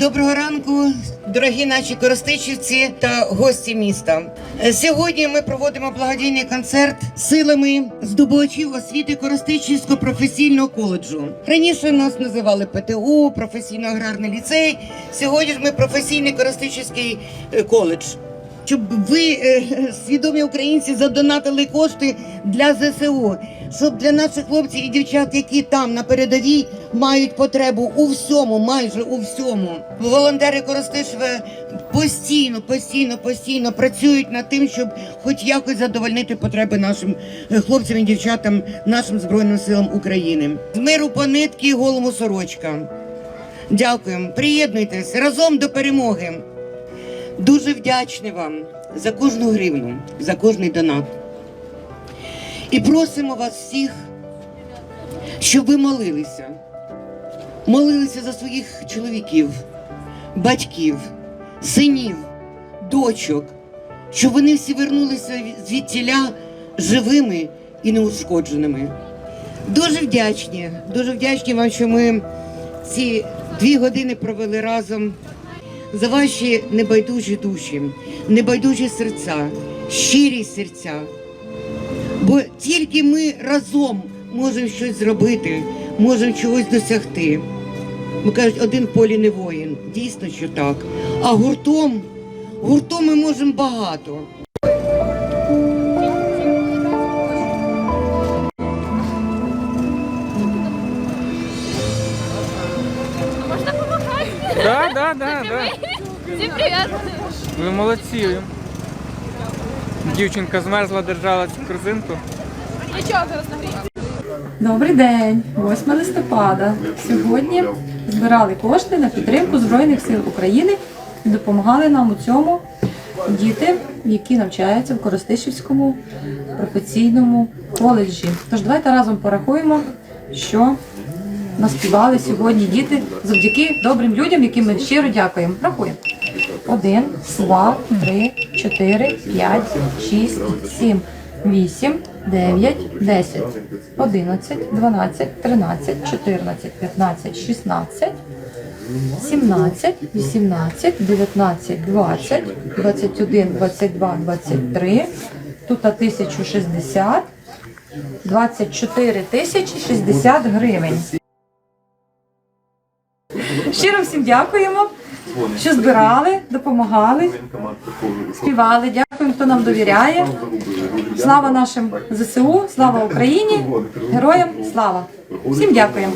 Доброго ранку, дорогі наші користичівці та гості міста. Е, Сьогодні ми проводимо благодійний концерт силами здобувачів освіти Коростичівського професійного коледжу. Раніше нас називали ПТУ, професійно-аграрний ліцей. Сьогодні ж ми професійний Коростичівський е, коледж. Щоб ви, е, свідомі українці, задонатили кошти для ЗСУ, щоб для наших хлопців і дівчат, які там на передовій мають потребу у всьому, майже у всьому. Волонтери Коростишева постійно, постійно, постійно працюють над тим, щоб хоч якось задовольнити потреби нашим е, хлопцям і дівчатам, нашим збройним силам України. З миру по нитки голому сорочка. Дякуємо. Приєднуйтесь разом до перемоги. Дуже вдячні вам за кожну гривну, за кожний донат. І просимо вас всіх, щоб ви молилися. Молилися за своїх чоловіків, батьків, синів, дочок, щоб вони всі вернулися звідтіля живими і неушкодженими. Дуже вдячні, дуже вдячні вам, що ми ці дві години провели разом за ваші небайдужі душі, небайдужі серця, щирі серця. Бо тільки ми разом можемо щось зробити, можемо чогось досягти. Ми кажуть, один полі не воїн. Дійсно, що так. А гуртом, гуртом ми можемо багато. Да, да, да, да. Всем привет! Ви молодці. Дівчинка змерзла, держала цю корзинку. Нічого, зараз нагрію. Добрий день, 8 листопада. Сьогодні збирали кошти на підтримку Збройних сил України і допомагали нам у цьому діти, які навчаються в Коростишівському професійному коледжі. Тож давайте разом порахуємо, що наспівали сьогодні діти завдяки добрим людям, яким ми щиро дякуємо. Рахуємо. Один, два, три, чотири, п'ять, шість, сім, вісім, дев'ять, десять, одинадцять, дванадцять, тринадцять, чотирнадцять, п'ятнадцять, шістнадцять, сімнадцять, вісімнадцять, дев'ятнадцять, двадцять, двадцять один, двадцять два, двадцять три. Тут 1060, 24 тисячі 60 гривень. Щиро всім дякуємо, що збирали, допомагали, співали. Дякуємо, хто нам довіряє. Слава нашим ЗСУ, слава Україні, героям слава. Всім дякуємо.